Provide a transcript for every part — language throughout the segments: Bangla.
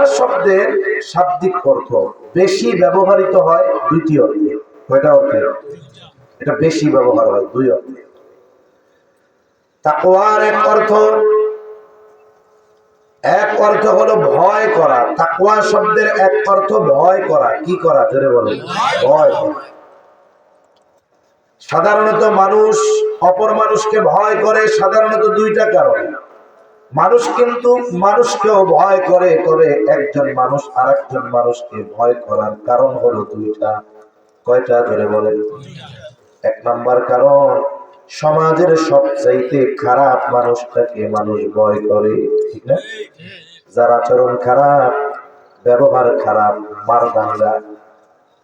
তাকওয়া শব্দের শাব্দিক অর্থ। বেশি ব্যবহৃত হয় দুইটি অর্থে। কয়টা অর্থে? এটা বেশি ব্যবহার হয়, দুই অর্থে। তাকওয়ার এক অর্থ। এক অর্থ হলো ভয় করা। তাকওয়া শব্দের এক অর্থ ভয় করা। কি করা? জোরে বলো ভয় করা। সাধারণত মানুষ, অপর মানুষকে ভয় করে সাধারণত দুইটা কারণে। মানুষ কিন্তু মানুষকেও ভয় করে, তবে একজন মানুষ আর একজন মানুষকে ভয় করার কারণ হলো দুইটা। কয়টা ধরে বলেন? এক নাম্বার কারণ, সমাজের সবচাইতে খারাপ মানুষটাকে মানুষ ভয় করে, ঠিক না? যার আচরণ খারাপ, ব্যবহার খারাপ মার দাঙ্গা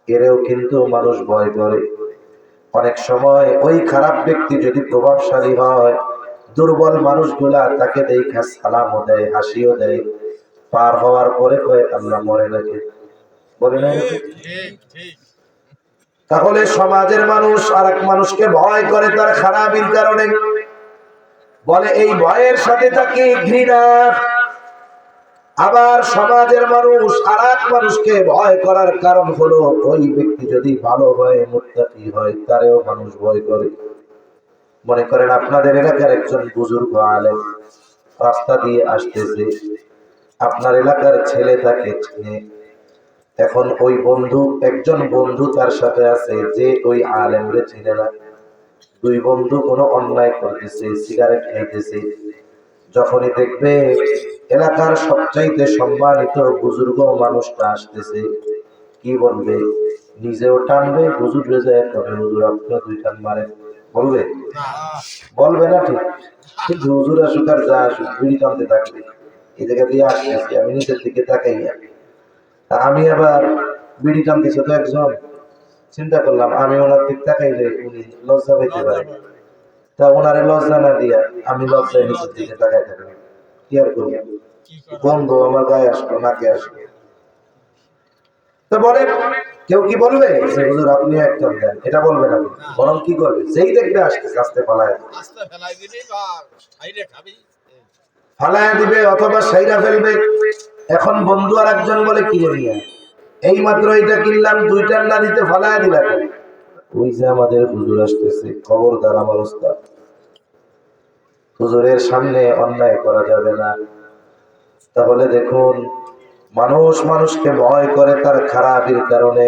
এরেও কিন্তু মানুষ ভয় করে। অনেক সময় ওই খারাপ ব্যক্তি যদি প্রভাবশালী হয় দুর্বল মানুষগুলা তাকে দেখা সালামও দেয়, হাসিও দেয়। পার হওয়ার পরে কয়ে আল্লাহ মরে নাকি? বলে তাহলে সমাজের মানুষ আর এক মানুষকে ভয় করে তার খারাপের কারণে। বলে, এই ভয়ের সাথে তাকে ঘৃণা। আবার সমাজের মানুষ আর এক মানুষকে ভয় করার কারণ হলো, ওই ব্যক্তি যদি ভালো হয়, মুত্তাকি হয়, তারেও মানুষ ভয় করে। মনে করেন আপনাদের এলাকার একজন বুজুর্গ আলেম রাস্তা দিয়ে আসতেছে। আপনার এলাকার ছেলে তাকে চিনে। এখন ওই বন্ধু, একজন বন্ধু তার সাথে আছে যে ওই আলেমরে চিনে না। দুই বন্ধু কোনো অন্যায় করতেছে, সিগারেট খাইতেছে। যখনই দেখবে এলাকার সবচাইতে সম্মানিত বুজুর্গ মানুষটা আসতেছে, কি বলবে? নিজেও টানবে, হুজুর রেজা করে হুজুর আপনার দুই টান মারে বলবে? বলবে না ঠিক। কিন্তু হুজুর আসুক আর যা আসুক বিড়ি টানতে থাকবে। এই জায়গা দিয়ে আসতেছি আমি নিচের দিকে তাকাই তা আমি আবার বিড়ি টানতেছে তো একজন চিন্তা করলাম আমি ওনার দিক তাকাইলে উনি লজ্জা পেতে পারে। তা ওনারে লজ্জা না দিয়া আমি লজ্জায় নিচের দিকে তাকাই থাকলাম। কি আর করব? বন্ধু আমার গায়ে আসলো নাকে আসলো। তো বলে কেউ কি বলবে? হুজুর আপনি একদম দেন। এটা বলবে না বরং কি করবে? যেই দেখবে আসতে আস্তে পালায় দিবি। ফালায় দিবে অথবা সাইরা ফেলবে। এখন বন্ধু আর একজন বলে কি নিয়ে এই মাত্র এটা কিনলাম দুইটার না দিতে ফালায় দিলা কেন? ওই যে আমাদের হুজুর আসতেছে খবরদার আমার ওস্তাদ। হুজুরের সামনে অন্যায় করা যাবে না। তাহলে দেখুন মানুষ মানুষকে ভয় করে তার খারাপের কারণে।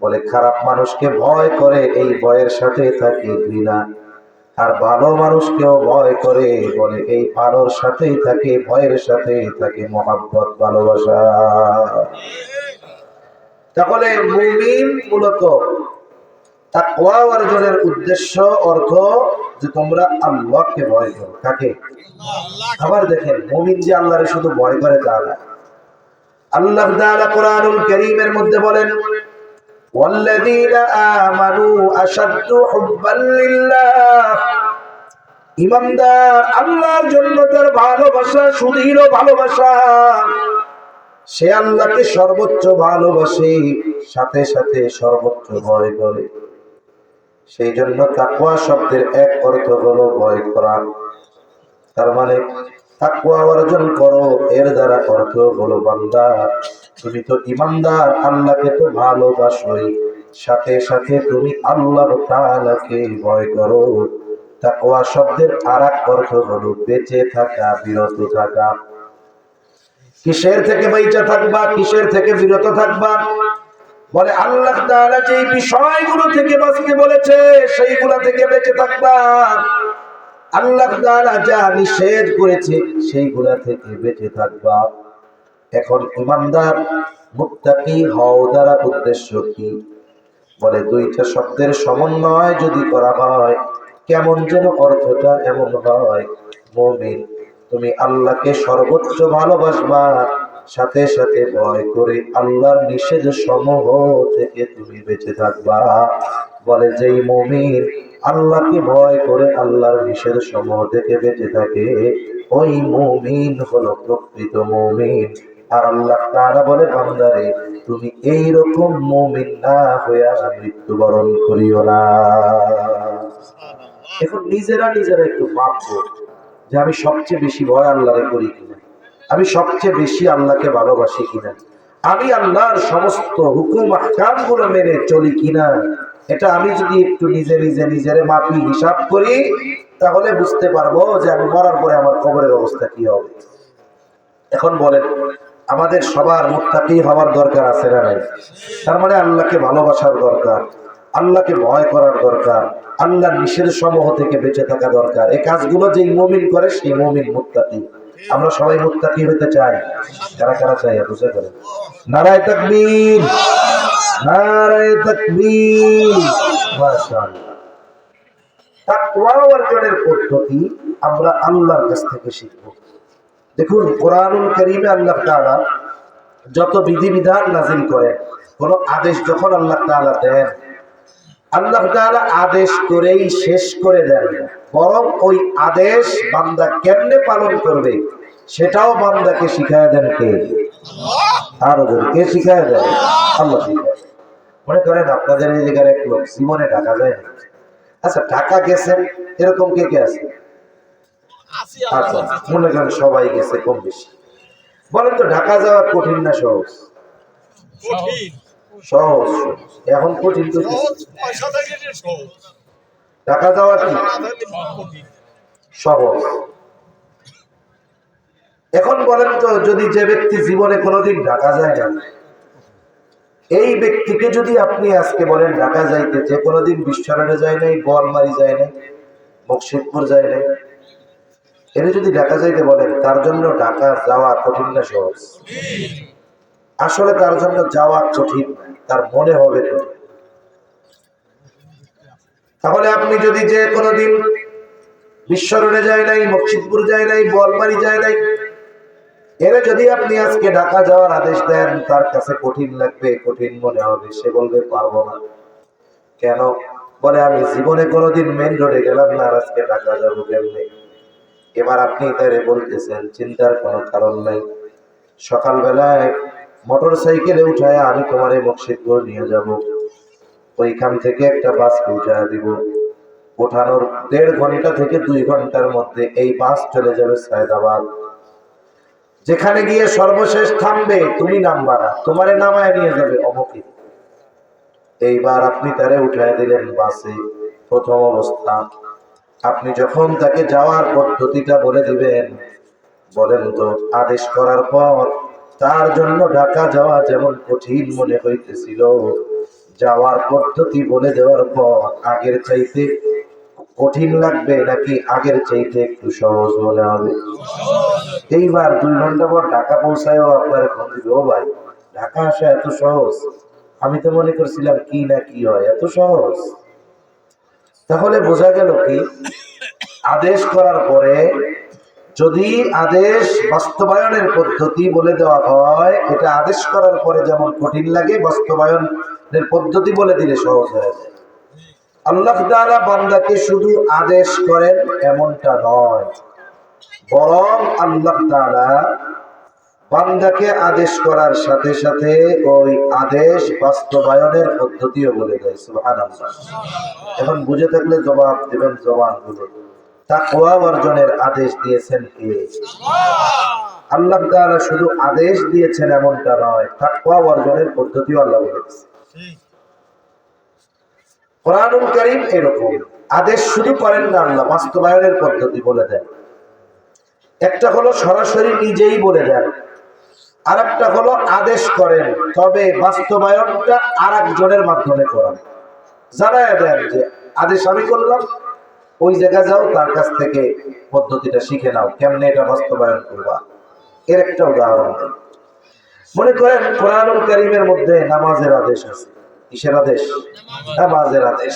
বলে, খারাপ মানুষকে ভয় করে, এই ভয়ের সাথে থাকে ঘৃণা। আর ভালো মানুষকেও ভয় করে, বলে, এই ভালোর সাথেই থাকে, ভয়ের সাথে থাকে মহাব্বত, ভালোবাসা। তাহলে মুমিন মূলত তাকওয়া অর্জনের উদ্দেশ্য, অর্থ যে তোমরা আল্লাহকে ভয় করো। কাকে? আবার দেখেন, মুমিন যে আল্লাহরে শুধু ভয় করে তা না। আল্লাহ তাআলা কোরআনুল কারীমের মধ্যে বলেন والذين آمنوا أشد حبا لله ইমানদার আল্লাহর জন্য তার ভালোবাসা সুদৃঢ় ভালোবাসা সে আল্লাহকে সর্বোচ্চ ভালোবাসে সাথে সাথে সর্বোচ্চ ভয় করে সেই জন্য তাকওয়া শব্দের এক অর্থ হলো ভয় করা তার মানে তাকওয়া অর্জন করো, এর দ্বারা অর্থ হলো বান্দা। তুমি তো ইমানদার, আল্লাহকে তো ভালোবাসোই। সাথে সাথে তুমি আল্লাহ তাআলাকে ভয় করো। তাকওয়া শব্দের অর্থ হলো বেঁচে থাকা, বিরত থাকা। কিসের থেকে থাকবা, কিসের থেকে বিরত থাকবা? বলে আল্লাহ তাআলা যে বিষয়গুলো থেকে বাঁচতে বলেছে, সেইগুলা থেকে বেঁচে থাকবা। আল্লাহ তাআলা যা নিষেধ করেছে, সেইগুলা থেকে বেঁচে থাকবা। এখন ইমানদার, মুত্তাকি হও দ্বারা উদ্দেশ্য কি? বলে, দুইটা শব্দের সমন্বয় যদি করা হয়, কেমন যেন অর্থটা এমন হয়। মুমিন, তুমি আল্লাহকে সর্বোচ্চ ভালোবাসবা, সাথে সাথে ভয় করে আল্লাহর নিষেধ সমূহ থেকে তুমি বেঁচে থাকবা। বলে, যেই মুমিন আল্লাহকে ভয় করে আল্লাহর নিষেধ সমূহ থেকে বেঁচে থাকে। ওই মুমিন হলো প্রকৃত মুমিন। আর আল্লাহ তারা বলে বান্দারে তুমি এই রকম মুমিন না হইয়া মৃত্যুবরণ করিও না। এখন নিজেরা নিজেরা একটু ভাববো যে আমি সবচেয়ে বেশি ভয় আল্লাহরে করি কিনা? আমি সবচেয়ে বেশি আল্লাহকে ভালোবাসি কিনা? আমি আল্লাহর সমস্ত হুকুম আহকামগুলো মেনে চলি কিনা? এটা আমি যদি একটু নিজে নিজে, নিজের মাপি, হিসাব করি, তাহলে বুঝতে পারব যে আমি মরার পরে আমার কবরের অবস্থা কি হবে। এখন বলেন, আমাদের সবার মুক্তাকি হওয়ার দরকার আছে না নাই? তার মানে আল্লাহকে ভালোবাসার দরকার, আল্লাহকে ভয় করার দরকার, আল্লাহর নিষেধ সমূহ থেকে বেঁচে থাকা দরকার। এই কাজগুলো যেই মুমিন করে, সেই মুমিন মুক্তাকি আমরা সবাই মুক্তাকি হতে চাই। কারা কারা চাই বুঝে করেন নারায় তাকবীর। নারায় অর্জনের পদ্ধতি আমরা আল্লাহর কাছ থেকে শিখব দেখুন, কোরআনুল করিমে আল্লাহ তাআলা যত বিধিবিধান নাজিল করেন, কোন আদেশ যখন আল্লাহ তাআলা দেন, আল্লাহ তাআলা আদেশ করেই শেষ করে দেন। বরং ওই আদেশ বান্দা কেমনে পালন করবে, সেটাও বান্দাকে শিখায় দেন কে আরও কে শিখায় দেন, আল্লাহ শিখায়। মনে করেন আপনাদের এই জায়গার এক লোক জীবনে ঢাকা যায় না। আচ্ছা ঢাকা গেছেন এরকম কে কে আছে? আচ্ছা মনে করেন সবাই গেছে কম বেশি। বলেন তো ঢাকা যাওয়া কঠিন না সহজ? সহজ এখন কঠিন তো ঢাকা যাওয়া কি? সহজ। এখন বলেন তো যদি যে ব্যক্তি জীবনে কোনোদিন ঢাকা যায় না এই ব্যক্তিকে যদি আপনি আজকে বলেন, ঢাকা যাইতে, যে কোনোদিন বিশ্বরণে যায় নাই বোয়ালমারি যায় নাই, মুর্শিদপুর যায় নাই এরা যদি ঢাকা যাইতে বলেন, তার জন্য ঢাকা যাওয়া কঠিন না, সহজ। আসলে তার জন্য যাওয়া কঠিন তার মনে হবে তাহলে আপনি যদি যে কোনোদিন বিশ্বরণে যায় নাই মসজিদপুর যায় নাই বোয়ালমারি যায় নাই এরা যদি আপনি আজকে ঢাকা যাওয়ার আদেশ দেন, তার কাছে কঠিন লাগবে, কঠিন মনে হবে। সে বলবে, পারব না। কেন? বলে, আমি জীবনে কোনোদিন মেন রোডে গেলাম না আজকে ঢাকা যাব কেমনে? এবার আপনি তারে বলতেছেন, চিন্তার কোনো কারণ নাই। সকালবেলায় মোটর সাইকেলে উঠায় আমি তোমার এই মকসিদপুর নিয়ে যাব। ওইখান থেকে একটা বাস উঠায় দিব। ওঠানোর দেড় ঘণ্টা থেকে দুই ঘণ্টার মধ্যে এই বাস চলে যাবে সায়দাবাদ। যেখানে গিয়ে সর্বশেষ থামবে, তুমি নামবা না তোমারে নামায় নিয়ে যাবে অমুকে এইবার আপনি তারে উঠায় দিলেন বাসে, প্রথম অবস্থা। আপনি যখন তাকে যাওয়ার পদ্ধতিটা বলে দিবেন, বলেন তো, আদেশ করার পর তার জন্য ঢাকা যাওয়া যেমন কঠিন মনে হইতেছিল, যাওয়ার পদ্ধতি বলে দেওয়ার পর আগের চাইতে কঠিন লাগবে নাকি আগের চাইতে একটু সহজ মনে হবে? এইবার দুই ঘণ্টা পর ঢাকা পৌঁছায়ও আপনার ফোন দিবে ও ভাই, ঢাকা আসা এত সহজ। আমি তো মনে করছিলাম কি না কি হয়, এত সহজ। তাহলে বোঝা গেল কি, আদেশ করার পরে যদি আদেশ বাস্তবায়নের পদ্ধতি বলে দেওয়া হয়, এটা আদেশ করার পরে যেমন কঠিন লাগে, বাস্তবায়নের পদ্ধতি বলে দিলে সহজ হয়ে যায়। আল্লাহ তাআলা বান্দাকে শুধু আদেশ করেন, এমনটা নয়। বরং আল্লাহ তাআলা বান্দাকে আদেশ করার সাথে সাথে ওই আদেশ বাস্তবায়নের পদ্ধতিও বলে দেয়, সুবহানাল্লাহ। এখন বুঝে থাকলে জবাব দেবেন জবানগুলো তাকওয়া অর্জনের আদেশ দিয়েছেন কে? আল্লাহ শুধু আদেশ দিয়েছেন এমনটা নয়, তাকওয়া অর্জনের পদ্ধতিও আল্লাহ বলেছে কোরআনুল এরকম। আদেশ শুধু করেন না আল্লাহ, বাস্তবায়নের পদ্ধতি বলে দেন। একটা হলো সরাসরি নিজেই বলে দেন আর একটা হলো আদেশ করেন, তবে বাস্তবায়নটা আর একজনের মাধ্যমে করেন। জানায় দেন যে, আদেশ আমি করলাম, ওই জায়গা যাও, তার কাছ থেকে পদ্ধতিটা শিখে নাও, কেমনে এটা বাস্তবায়ন করবা। এর একটা উদাহরণ মনে করেন কোরআনুল কারীমের মধ্যে নামাজের আদেশ আছে, কিসের আদেশ? নামাজের আদেশ।